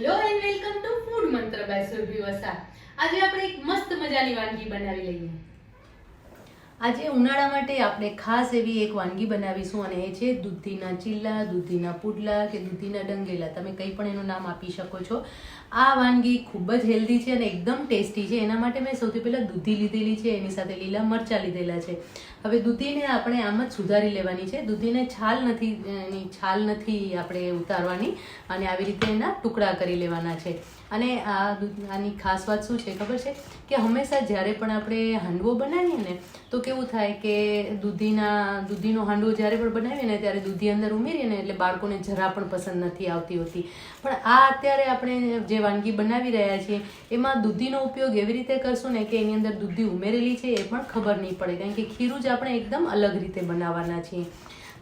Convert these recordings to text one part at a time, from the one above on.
Hello and welcome to food Mantra by Surbhi Vasa આજે આપણે એક મસ્ત મજાની વાનગી બનાવી લઈએ. આજે ઉનાળા માટે આપણે ખાસ એવી એક વાનગી બનાવીશું અને એ છે દૂધીના ચીલા, દૂધીના પુડલા કે દૂધીના ડંગેલા. તમે કંઈ પણ એનું નામ આપી શકો છો. આ વાનગી ખૂબ જ હેલ્ધી છે અને એકદમ ટેસ્ટી છે. એના માટે મેં સૌથી પહેલાં દૂધી લીધેલી છે, એની સાથે લીલા મરચાં લીધેલા છે. હવે દૂધીને આપણે આમ જ સુધારી લેવાની છે. દૂધીને છાલ નથી, એની છાલ નથી આપણે ઉતારવાની અને આવી રીતે એના ટુકડા કરી લેવાના છે. અને આ આની ખાસ વાત શું છે ખબર છે? કે હંમેશા જ્યારે પણ આપણે હાંડવો બનાવીએ ને, તો કેવું થાય કે દૂધીના, દૂધીનો હાંડવો જ્યારે પણ બનાવીએ ને, ત્યારે દૂધી અંદર ઉમેરીએ ને, એટલે બાળકોને જરા પણ પસંદ નથી આવતી હોતી. પણ આ અત્યારે આપણે જે વાનગી બનાવી રહ્યા છીએ, એમાં દૂધીનો ઉપયોગ એવી રીતે કરશું ને કે એની અંદર દૂધી ઉમેરેલી છે, એ પણ ખબર નહીં પડે. કારણ કે ખીરું જ આપણે એકદમ અલગ રીતે બનાવવાના છીએ.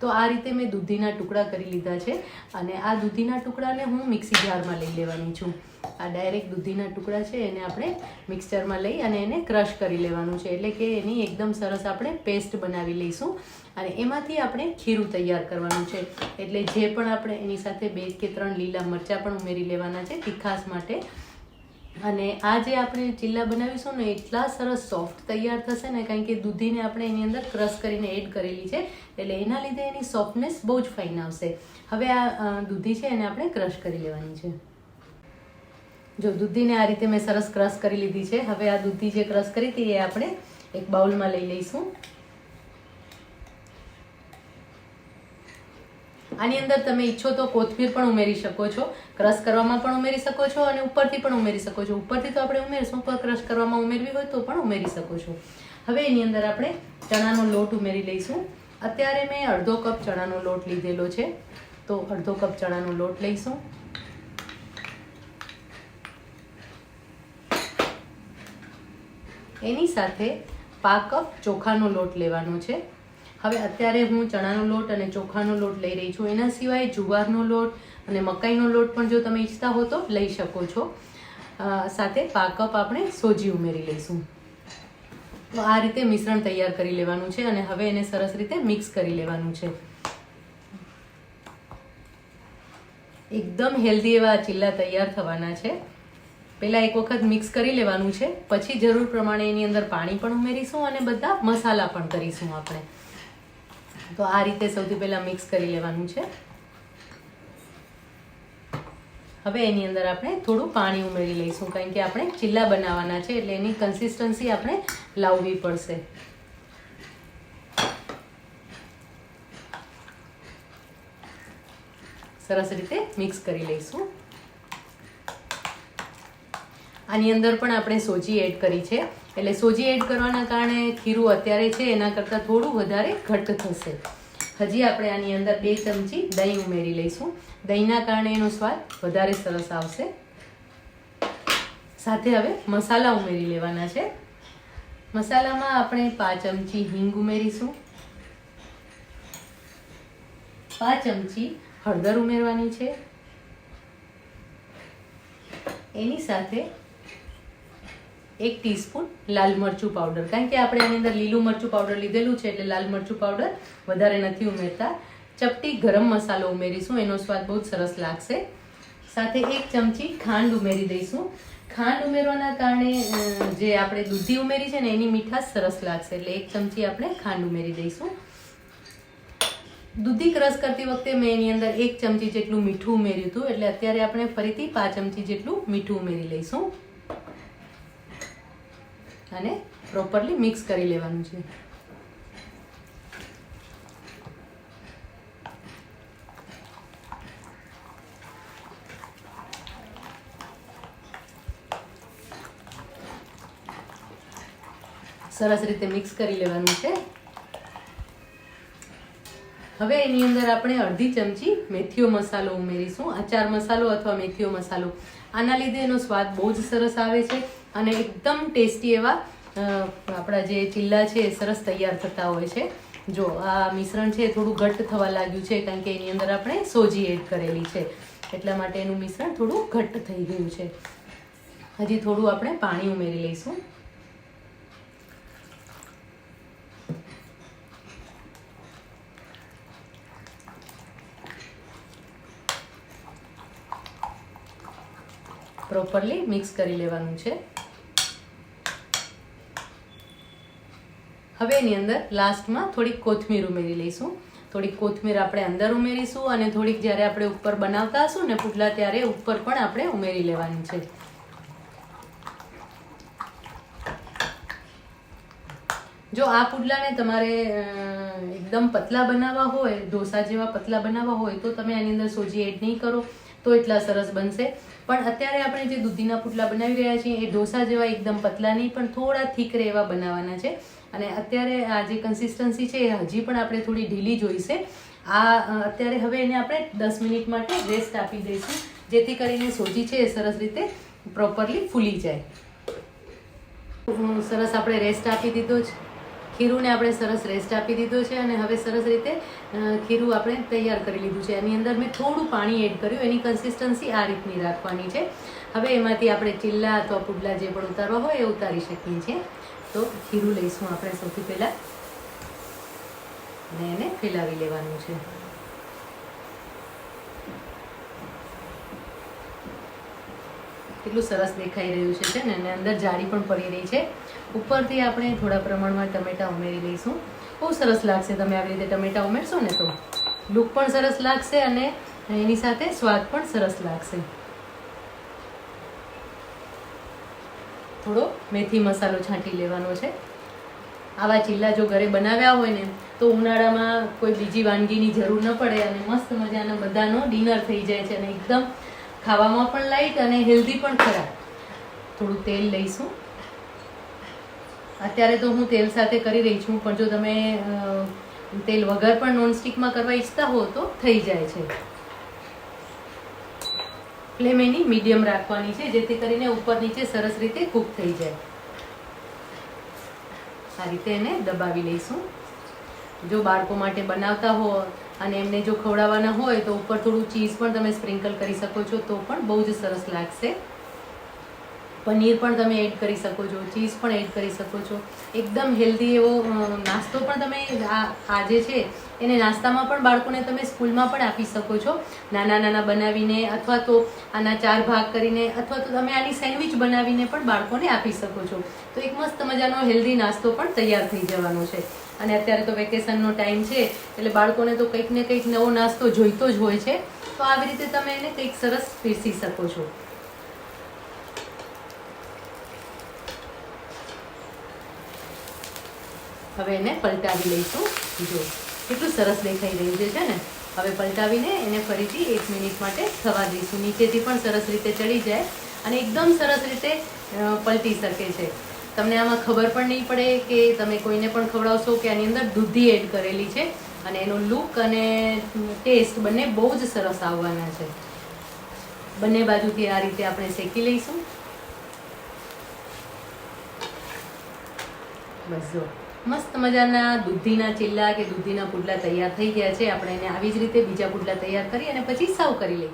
તો આ રીતે મેં દૂધીના ટુકડા કરી લીધા છે અને આ દૂધીના ટુકડાને હું મિક્સી જારમાં લઈ લેવાની છું. આ ડાયરેક્ટ દૂધીના ટુકડા છે, એને આપણે મિક્સચરમાં લઈ અને એને ક્રશ કરી લેવાનું છે. એટલે કે એની એકદમ સરસ આપણે પેસ્ટ બનાવી લઈશું અને એમાંથી આપણે ખીરું તૈયાર કરવાનું છે. એટલે જે પણ આપણે એની સાથે બે કે ત્રણ લીલા મરચાં પણ ઉમેરી લેવાના છે, તીખાસ માટે અને આ જે આપણે ચીલા બનાવીશું ને, એટલા સરસ સોફ્ટ તૈયાર થશે ને, કારણ કે દૂધીને આપણે એની અંદર ક્રશ કરીને એડ કરેલી છે, એટલે એના લીધે એની સોફ્ટનેસ બહુ જ ફાઇન આવશે. હવે આ દૂધી છે એને આપણે ક્રશ કરી લેવાની છે. જો દૂધીને આ રીતે મેં સરસ ક્રશ કરી લીધી છે, હવે આ દૂધી જે ક્રશ કરી હતી એ આપણે એક બાઉલમાં લઈ લઈશું. આની અંદર તમે ઈચ્છો તો કોથમીર પણ ઉમેરી શકો છો, ક્રશ કરવામાં પણ ઉમેરી શકો છો અને ઉપરથી પણ ઉમેરી શકો છો. ઉપરથી તો આપણે ઉમેરીશું, પણ ક્રશ કરવામાં ઉમેરવી હોય તો પણ ઉમેરી શકો છો. હવે એની અંદર આપણે ચણાનો લોટ ઉમેરી લઈશું. અત્યારે મેં અડધો કપ ચણાનો લોટ લીધેલો છે, તો અડધો કપ ચણાનો લોટ લઈશું. એની સાથે પા કપ ચોખાનો લોટ લેવાનો છે. હવે અત્યારે હું ચણાનો લોટ અને ચોખાનો લોટ લઈ રહી છું. એના સિવાય જુવારનો લોટ અને મકાઈનો લોટ પણ જો તમે ઈચ્છતા હો તો લઈ શકો છો. સાથે પા આપણે સોજી ઉમેરી લઈશું. તો આ રીતે મિશ્રણ તૈયાર કરી લેવાનું છે અને હવે એને સરસ રીતે મિક્સ કરી લેવાનું છે. એકદમ હેલ્ધી એવા ચીલા તૈયાર થવાના છે. પહેલાં એક વખત મિક્સ કરી લેવાનું છે. પછી જરૂર પ્રમાણે એની અંદર પાણી પણ ઉમેરીશું અને બધા મસાલા પણ કરીશું આપણે. તો આ રીતે સૌથી પહેલાં મિક્સ કરી લેવાનું છે. હવે એની અંદર આપણે થોડું પાણી ઉમેરી લઈશું, કારણ કે આપણે ચીલા બનાવવાના છે, એટલે એની કન્સિસ્ટન્સી આપણે લાવવી પડશે. સરસ રીતે મિક્સ કરી લઈશું. આની અંદર પણ આપણે સોજી એડ કરી છે. એટલે સોજી એડ કરવાના કારણે ખીરું અત્યારે છે, એના કરતાં થોડું વધારે ઘટ્ટ થશે. હજી આપણે આની અંદર બે ચમચી દહીં ઉમેરી લઈશું. દહીંના કારણે એનો સ્વાદ વધારે સરસ આવશે. સાથે હવે મસાલા ઉમેરી લેવાના છે. મસાલામાં આપણે પાંચ ચમચી હિંગ ઉમેરીશું. પાંચ ચમચી હળદર ઉમેરવાની છે. એની સાથે એક ટીસ્પૂન લાલ મરચું પાવડર કારણ કે આપણે એની અંદર લીલું મરચું પાવડર લીધેલું છે એટલે લાલ મરચું પાવડર વધારે નથી ઉમેરતા. ચપટી ગરમ મસાલો ઉમેરીશું, એનો સ્વાદ બહુ જ સરસ લાગશે. સાથે એક ચમચી ખાંડ ઉમેરી દઈશું. ખાંડ ઉમેરવાના કારણે જે આપણે દૂધી ઉમેરી છે ને, એની મીઠાશ સરસ લાગશે. એટલે એક ચમચી આપણે ખાંડ ઉમેરી દઈશું. દૂધી ક્રશ કરતી વખતે મેં એની અંદર એક ચમચી જેટલું મીઠું ઉમેર્યું હતું. એટલે અત્યારે આપણે ફરીથી પાંચ ચમચી જેટલું મીઠું ઉમેરી લઈશું. અને પ્રોપરલી મિક્સ કરી લેવાનું છે. સરસ રીતે મિક્સ કરી લેવાનું છે. હવે એની અંદર આપણે અડધી ચમચી મેથીઓ મસાલો ઉમેરીશું આચાર મસાલો અથવા મેથીઓ મસાલો. આના લીધે એનો સ્વાદ બહુ જ સરસ આવે છે અને એકદમ ટેસ્ટી એવા આપણા જે ચીલા છે એ સરસ તૈયાર થતા હોય છે. જો આ મિશ્રણ છે થોડું ઘટ્ટ થવા લાગ્યું છે કારણ કે એની અંદર આપણે સોજી એડ કરેલી છે. એટલા માટે એનું મિશ્રણ થોડું ઘટ્ટ થઈ ગયું છે. હજી થોડું આપણે પાણી ઉમેરી લઈશું. પ્રોપરલી મિક્સ કરી લેવાનું છે. હવે એની અંદર લાસ્ટમાં થોડીક કોથમીર ઉમેરી લઈશું. થોડીક કોથમીર આપણે અંદર ઉમેરીશું અને થોડીક જ્યારે આપણે ઉપર બનાવતા હશું ને પુડલા ત્યારે ઉપર પણ આપણે ઉમેરી લેવાની છે. જો આ પુડલાને તમારે એકદમ પતલા બનાવવા હોય, ઢોસા જેવા પતલા બનાવવા હોય તો તમે એની અંદર સોજી એડ નહીં કરો. તો એટલા સરસ બનશે. પણ અત્યારે આપણે જે દૂધીના પુટલા બનાવી રહ્યા છીએ, એ ઢોસા જેવા એકદમ પતલા નહીં પણ થોડા થીક રહે એવા બનાવવાના છે. અને અત્યારે આ જે કન્સિસ્ટન્સી છે, એ હજી પણ આપણે થોડી ઢીલી જોઈશે. આ અત્યારે હવે એને આપણે દસ મિનિટ માટે રેસ્ટ આપી દઈશું, જેથી કરીને સોજી છે એ સરસ રીતે પ્રોપરલી ફૂલી જાય. સરસ આપણે રેસ્ટ આપી દીધો છે ખીરુંને આપણે સરસ રેસ્ટ આપી દીધો છે અને હવે સરસ રીતે ખીરું આપણે તૈયાર કરી લીધું છે. એની અંદર મેં થોડું પાણી એડ કર્યું. એની કન્સિસ્ટન્સી આ રીતની રાખવાની છે. હવે એમાંથી આપણે ચીલ્લા અથવા પુડલા જે પણ ઉતારવા હોય એ ઉતારી શકીએ છીએ. તો ખીરું લઈશું આપણે સૌથી પહેલાં. અને એને ફેલાવી લેવાનું છે. કેટલું સરસ દેખાઈ રહ્યું છે છે ને? અને અંદર જાળી પણ પડી રહી છે. ઉપરથી આપણે થોડા પ્રમાણમાં ટમેટા ઉમેરી લઈશું. બહુ સરસ લાગશે તમે આવી રીતે ટમેટા ઉમેરશો ને તો. લુક પણ સરસ લાગશે અને એની સાથે સ્વાદ પણ સરસ લાગશે. થોડો મેથી મસાલો છાંટી લેવાનો છે. આવા ચીલા જો ઘરે બનાવ્યા હોય ને, તો ઉનાળામાં કોઈ બીજી વાનગીની જરૂર ન પડે અને મસ્ત મજાના બધાનો ડિનર થઈ જાય છે અને એકદમ ખાવામાં પણ લાઈટ અને હેલ્ધી પણ ખરા. થોડું તેલ લઈશું. અત્યારે તો હું તેલ સાથે કરી રહી છું, પણ જો તમે તેલ વગર પણ નોનસ્ટિકમાં કરવા ઈચ્છતા હો તો થઈ જાય છે. ફ્લેમ એની મીડિયમ રાખવાની છે, જેથી કરીને ઉપર નીચે સરસ રીતે કૂક થઈ જાય. આ રીતે એને દબાવી લઈશું. જો બાળકો માટે બનાવતા હો અને એમને જો ખવડાવવાના હોય તો ઉપર થોડું ચીઝ પણ તમે સ્પ્રિંકલ કરી શકો છો, તો પણ બહુ જ સરસ લાગશે. પનીર પણ તમે એડ કરી શકો છો, ચીઝ પણ એડ કરી શકો છો. એકદમ હેલ્ધી એવો નાસ્તો પણ તમે આ જે છે, એને નાસ્તામાં પણ બાળકોને તમે સ્કૂલમાં પણ આપી શકો છો. નાના નાના બનાવીને અથવા તો આના ચાર ભાગ કરીને અથવા તો તમે આની સેન્ડવિચ બનાવીને પણ બાળકોને આપી શકો છો. તો એક મસ્ત મજાનો હેલ્ધી નાસ્તો પણ તૈયાર થઈ જવાનો છે. અને અત્યારે તો વેકેશનનો ટાઈમ છે, એટલે બાળકોને તો કંઈક ને કંઈક નવો નાસ્તો જોઈતો જ હોય છે. તો આવી રીતે તમે એને કંઈક સરસ પીરસી શકો છો. હવે એને પલટાવી લઈશું. જો કેટલું સરસ દેખાઈ રહ્યું છે છે ને? હવે પલટાવીને એને ફરીથી એક મિનિટ માટે થવા દઈશું. નીચેથી પણ સરસ રીતે ચડી જાય અને એકદમ સરસ રીતે પલટી શકે છે. તમને આમાં ખબર પણ નહીં પડે કે તમે કોઈને પણ ખવડાવશો કે આની અંદર દૂધી એડ કરેલી છે અને એનો લુક અને ટેસ્ટ બંને બહુ જ સરસ આવવાના છે. બંને બાજુથી આ રીતે આપણે શેકી લઈશું. બસ જો. મસ્ત મજાના દૂધીના ચીલ્લા કે દૂધીના પુડલા તૈયાર થઈ ગયા છે. આપણે એને આવી જ રીતે બીજા પુડલા તૈયાર કરી અને પછી સાવ કરી લઈએ.